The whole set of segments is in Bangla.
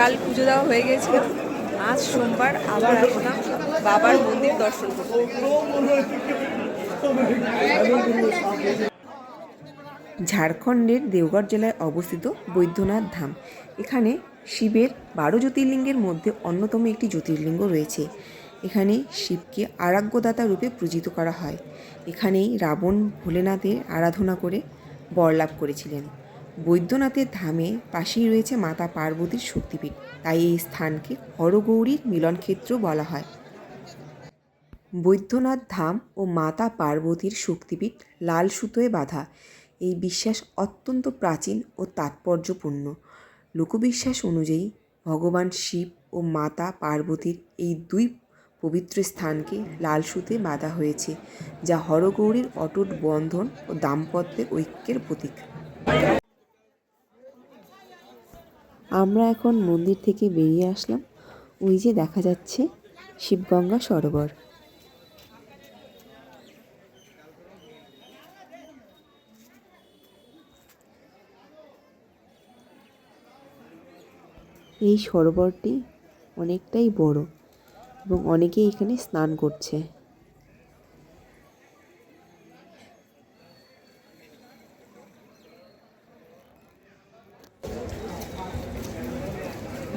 কাল পুজো দেওয়া হয়ে গিয়েছিল আজ সোমবার আবার আসলাম বাবার মন্দির দর্শন ঝাড়খণ্ডের দেওগড় জেলায় অবস্থিত বৈদ্যনাথ ধাম। এখানে শিবের বারো জ্যোতির্লিঙ্গের মধ্যে অন্যতম একটি জ্যোতির্লিঙ্গ রয়েছে। এখানে শিবকে আরাগ্যদাতা রূপে পূজিত করা হয়। এখানেই রাবণ ভোলেনাথের আরাধনা করে বরলাভ করেছিলেন। বৈদ্যনাথের ধামে পাশেই রয়েছে মাতা পার্বতীর শক্তিপীঠ। তাই এই স্থানকে হরগৌরীর মিলনক্ষেত্র বলা হয়। বৈদ্যনাথ ধাম ও মাতা পার্বতীর শক্তিপীঠ লাল সুতোয় বাঁধা। এই বিশ্বাস অত্যন্ত প্রাচীন ও তাৎপর্যপূর্ণ। লোকবিশ্বাস অনুযায়ী ভগবান শিব ও মাতা পার্বতীর এই দুই পবিত্র স্থানকে লাল সুতে বাঁধা হয়েছে, যা হরগৌরীর অটুট বন্ধন ও দাম্পত্যের ঐক্যের প্রতীক। আমরা এখন মন্দির থেকে বেরিয়ে আসলাম। ওই যে দেখা যাচ্ছে শিবগঙ্গা সরোবর। এই সরোবরটি অনেকটাই বড় এবং অনেকেই এখানে স্নান করছে।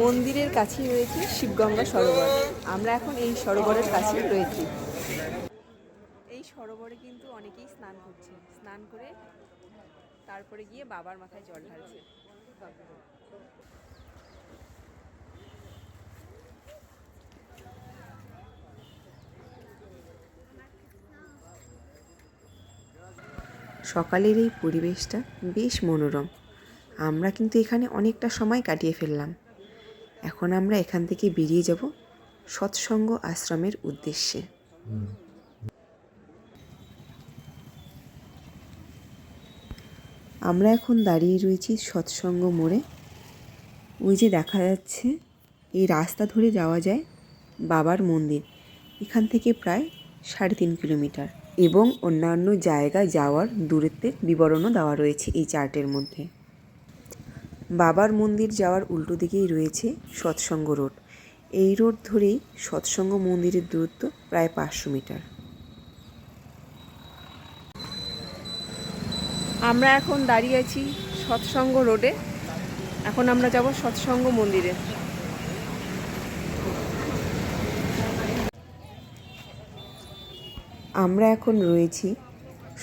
মন্দিরের কাছেই রয়েছে শিবগঙ্গা সরোবর। আমরা এখন এই সরোবরের কাছে রয়েছি। এই সরোবরে কিন্তু অনেকেই স্নান করছে। স্নান করে তারপরে গিয়ে বাবার মাথায় জল ঢালছে। সকালের এই পরিবেশটা বেশ মনোরম। আমরা কিন্তু এখানে অনেকটা সময় কাটিয়ে ফেললাম। এখন আমরা এখান থেকে বেরিয়ে যাব সৎসঙ্গ আশ্রমের উদ্দেশ্যে। আমরা এখন দাঁড়িয়ে রয়েছি সৎসঙ্গ মোড়ে। ওই যে দেখা যাচ্ছে, এই রাস্তা ধরে যাওয়া যায় বাবার মন্দির। এখান থেকে প্রায় সাড়ে তিন কিলোমিটার এবং অন্যান্য জায়গায় যাওয়ার দূরত্বের বিবরণও দেওয়া রয়েছে এই চার্টের মধ্যে। বাবার মন্দির যাওয়ার উল্টো দিকেই রয়েছে সৎসঙ্গ রোড। এই রোড ধরেই সৎসঙ্গ মন্দিরের দূরত্ব প্রায় পাঁচশো মিটার। আমরা এখন দাঁড়িয়ে আছি সৎসঙ্গ রোডে। এখন আমরা যাব সৎসঙ্গ মন্দিরে। আমরা এখন রয়েছি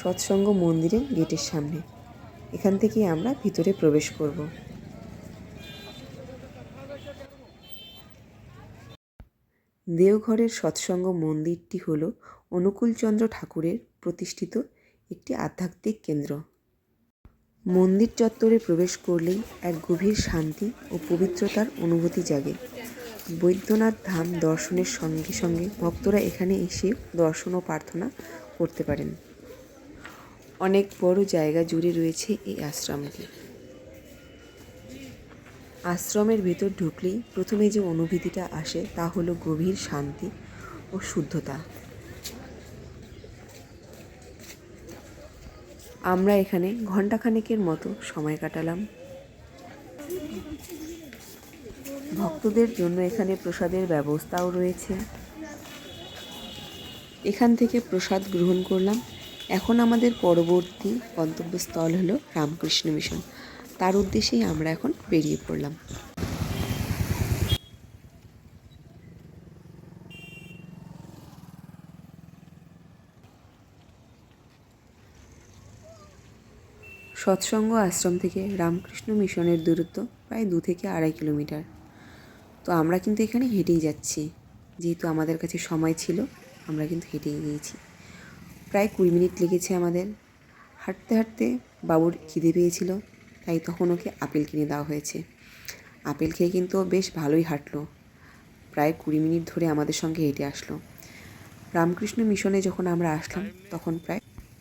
সৎসঙ্গ মন্দিরের গেটের সামনে। এখান থেকে আমরা ভিতরে প্রবেশ করব। দেওঘরের সৎসঙ্গ মন্দিরটি হল অনুকূলচন্দ্র ঠাকুরের প্রতিষ্ঠিত একটি আধ্যাত্মিক কেন্দ্র। মন্দির চত্বরে প্রবেশ করলেই এক গভীর শান্তি ও পবিত্রতার অনুভূতি জাগে। বৈদ্যনাথ ধাম দর্শনের সঙ্গে সঙ্গে ভক্তরা এখানে এসে দর্শন ও প্রার্থনা করতে পারেন। অনেক বড় জায়গা জুড়ে রয়েছে এই আশ্রমটি। আশ্রমের ভেতর ঢুকলেই প্রথমে যে অনুভূতিটা আসে তা হলো গভীর শান্তি ও শুদ্ধতা। আমরা এখানে ঘণ্টাখানেকের মতো সময় কাটালাম। ভক্তদের জন্য এখানে প্রসাদের ব্যবস্থাও রয়েছে। এখান থেকে প্রসাদ গ্রহণ করলাম। এখন আমাদের পরবর্তী গন্তব্যস্থল হলো রামকৃষ্ণ মিশন। তার উদ্দেশ্যেই আমরা এখন বেরিয়ে পড়লাম। সৎসঙ্গ আশ্রম থেকে রামকৃষ্ণ মিশনের দূরত্ব প্রায় দু থেকে আড়াই কিলোমিটার। তো আমরা কিন্তু এখানে হেঁটেই যাচ্ছি। যেহেতু আমাদের কাছে সময় ছিল, আমরা কিন্তু হেঁটেই গিয়েছি। প্রায় কুড়ি মিনিট লেগেছে আমাদের। হাঁটতে হাঁটতে বাবুর খিদে পেয়েছিল। তাই তখন ওকে আপেল কিনে দেওয়া হয়েছে। আপেল খেয়ে কিন্তু ও বেশ ভালোই হাঁটলো। প্রায় কুড়ি মিনিট ধরে আমাদের সঙ্গে হেঁটে আসলো। রামকৃষ্ণ মিশনে যখন আমরা আসলাম, তখন প্রায়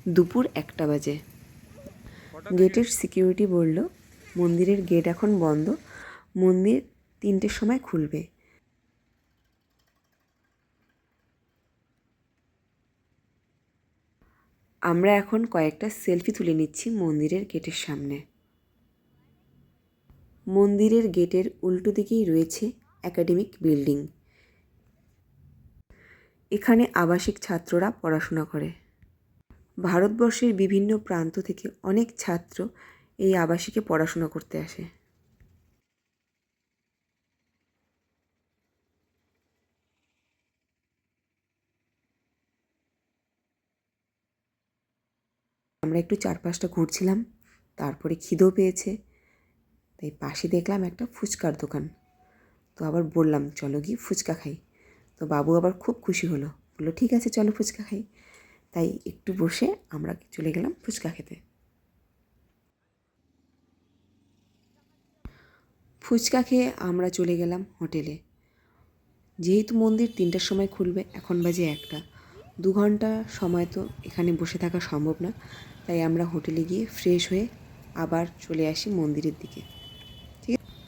দুপুর একটা বাজে। গেটের সিকিউরিটি বলল, মন্দিরের গেট এখন বন্ধ, মন্দির তিনটের সময় খুলবে। আমরা এখন কয়েকটা সেলফি তুলে নিচ্ছি মন্দিরের গেটের সামনে। মন্দিরের গেটের উল্টো দিকেই রয়েছে একাডেমিক বিল্ডিং। এখানে আবাসিক ছাত্ররা পড়াশোনা করে। ভারতবর্ষের বিভিন্ন প্রান্ত থেকে অনেক ছাত্র এই আবাসিকে পড়াশোনা করতে আসে। আমরা একটু চারপাশটা ঘুরছিলাম, তারপরে খিদেও পেয়েছে। তাই পাশে দেখলাম একটা ফুচকার দোকান। তো আবার বললাম, চলো গিয়ে ফুচকা খাই। তো বাবু আবার খুব খুশি হলো। বলল, ঠিক আছে, চলো ফুচকা খাই। তাই একটু বসে আমরা চলে গেলাম ফুচকা খেতে। ফুচকা খেয়ে আমরা চলে গেলাম হোটেলে। যেহেতু মন্দির তিনটার সময় খুলবে, এখন বাজে একটা। দু ঘণ্টা সময় তো এখানে বসে থাকা সম্ভব না। তাই আমরা হোটেলে গিয়ে ফ্রেশ হয়ে আবার চলে আসি মন্দিরের দিকে।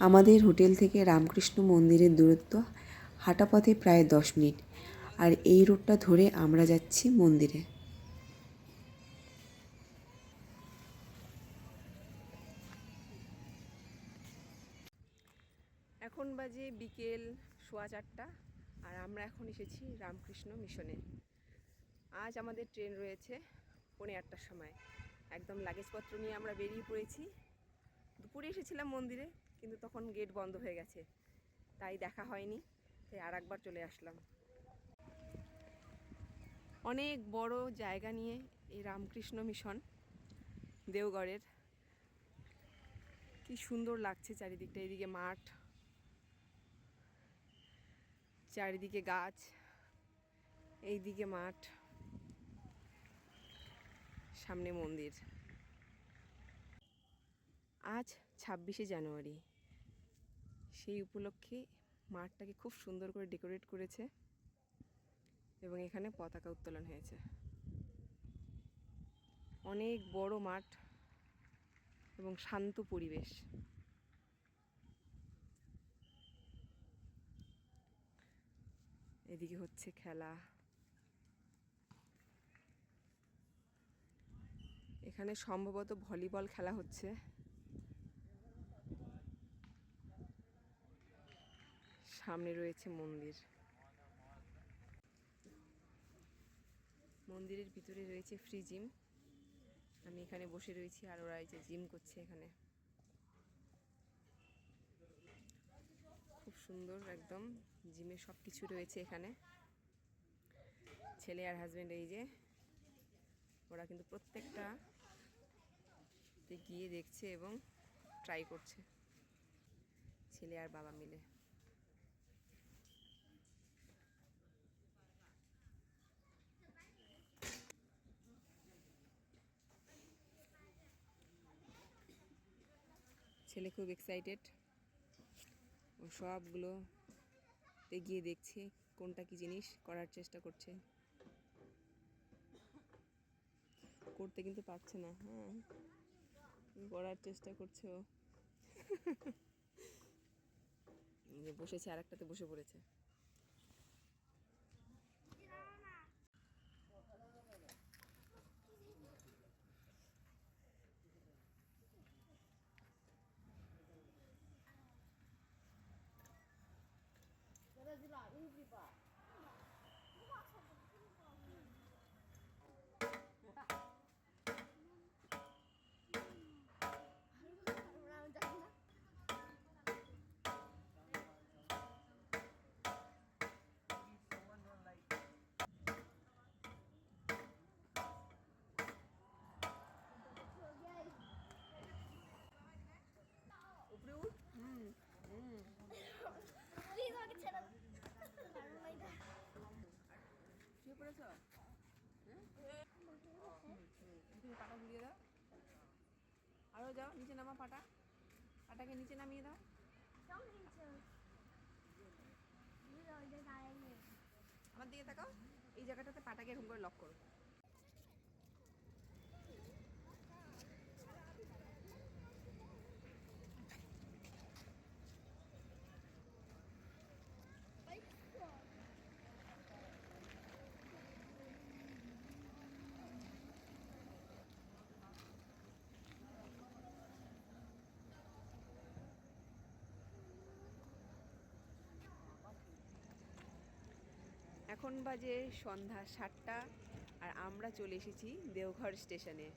আমাদের হোটেল থেকে রামকৃষ্ণ মন্দিরের দূরত্ব হাঁটা পথে প্রায় দশ মিনিট। আর এই রোডটা ধরে আমরা যাচ্ছি মন্দিরে। এখন বাজে বিকেল সোয়া চারটা আর আমরা এখন এসেছি রামকৃষ্ণ মিশনে। আজ আমাদের ট্রেন রয়েছে পৌনে আটটার সময়। একদম লাগেজপত্র নিয়ে আমরা বেরিয়ে পড়েছি। দুপুরে এসেছিলাম মন্দিরে। কিন্তু তখন গেট বন্ধ হয়ে গেছে। তাই দেখা হয়নি, তাই আর একবার চলে আসলাম। অনেক বড় জায়গা নিয়ে এই রামকৃষ্ণ মিশন, দেওগড়ের। কি সুন্দর লাগছে চারিদিকটা, এদিকে মাঠ, চারিদিকে গাছ, এইদিকে মাঠ, সামনে মন্দির। আজ ছাব্বিশে জানুয়ারি। সেই উপলক্ষে মাঠটাকে খুব সুন্দর করে ডেকোরেট করেছে এবং এখানে পতাকা উত্তোলন হয়েছে। অনেক বড় মাঠ এবং শান্ত পরিবেশ। এদিকে হচ্ছে খেলা। এখানে সম্ভবত ভলিবল খেলা হচ্ছে। সামনে রয়েছে মন্দির। মন্দিরের ভিতরে রয়েছে ফ্রি জিম আমি এখানে বসে রয়েছি আর ওরা এই যে জিম করছে এখানে। খুব সুন্দর একদম। জিমে সব কিছু রয়েছে এখানে। ছেলে আর হাজব্যান্ড এই যে। ওরা কিন্তু প্রত্যেকটা গিয়ে দেখছে এবং ট্রাই করছে। ছেলে আর বাবা মিলে। ছেলে খুব এক্সাইটেড ও সবগুলো এগিয়ে গিয়ে দেখছে কোনটা কি জিনিস করার চেষ্টা করছে। করতে কিন্তু পারছে না হ্যাঁ। করার চেষ্টা করছে ও। বসেছে আর একটাতে বসে পড়েছে। হ্যাঁ পাটা ঘুরিয়ে দাও। আরও যাও, নিচে নামা পাটা। পাটাকে নিচে নামিয়ে দাও। আমার দিকে তাকাও, এই জায়গাটাতে পাটাকে এরকম করে লক করো। এখন বাজে সন্ধ্যা সাতটা আর আমরা চলে এসেছি দেওঘর স্টেশনে।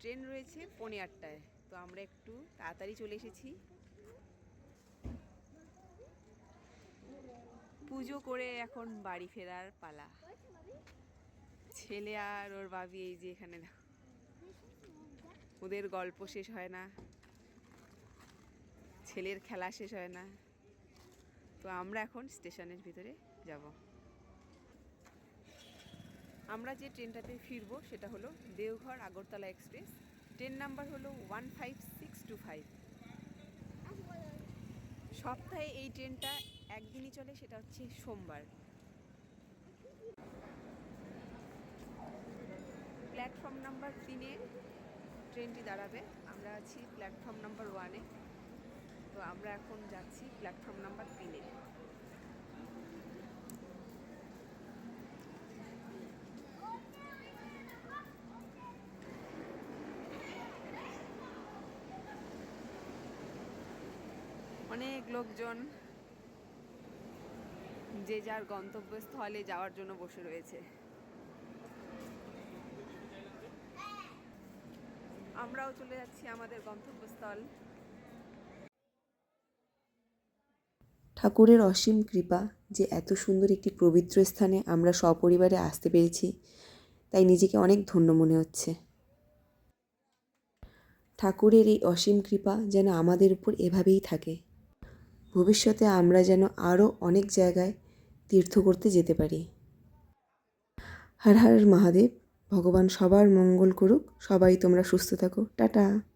ট্রেন রয়েছে পৌনে আটটায়, তো আমরা একটু তাড়াতাড়ি চলে এসেছি। পুজো করে এখন বাড়ি ফেরার পালা। ছেলে আর ওর বাবি এই যে এখানে ওদের গল্প শেষ হয় না। ছেলের খেলা শেষ হয় না। তো আমরা এখন স্টেশনের ভিতরে যাব। আমরা যে ট্রেনটাতে ফিরবো সেটা হলো Deoghar Agartala express. Train number হলো one five six two five. সপ্তাহে এই ট্রেনটা একদিনই চলে, সেটা হচ্ছে সোমবার। প্ল্যাটফর্ম নাম্বার তিনে ট্রেনটি দাঁড়াবে। আমরা আছি প্ল্যাটফর্ম নাম্বার ওয়ানে। তো আমরা এখন যাচ্ছি প্ল্যাটফর্ম নাম্বার তিনে। অনেক লোকজন যে যার গন্তব্যস্থলে যাওয়ার জন্য বসে রয়েছে। আমরাও চলে যাচ্ছি আমাদের গন্তব্যস্থল। ঠাকুরের অসীম কৃপা যে এত সুন্দর একটি পবিত্র স্থানে আমরা সপরিবারে আসতে পেরেছি, তাই নিজেকে অনেক ধন্য মনে হচ্ছে। ঠাকুরের এই অসীম কৃপা যেন আমাদের উপর এভাবেই থাকে। ভবিষ্যতে আমরা যেন আরও অনেক জায়গায় তীর্থ করতে যেতে পারি। হর হর মহাদেব, ভগবান সবার মঙ্গল করুক। সবাই তোমরা সুস্থ থাকো। টাটা!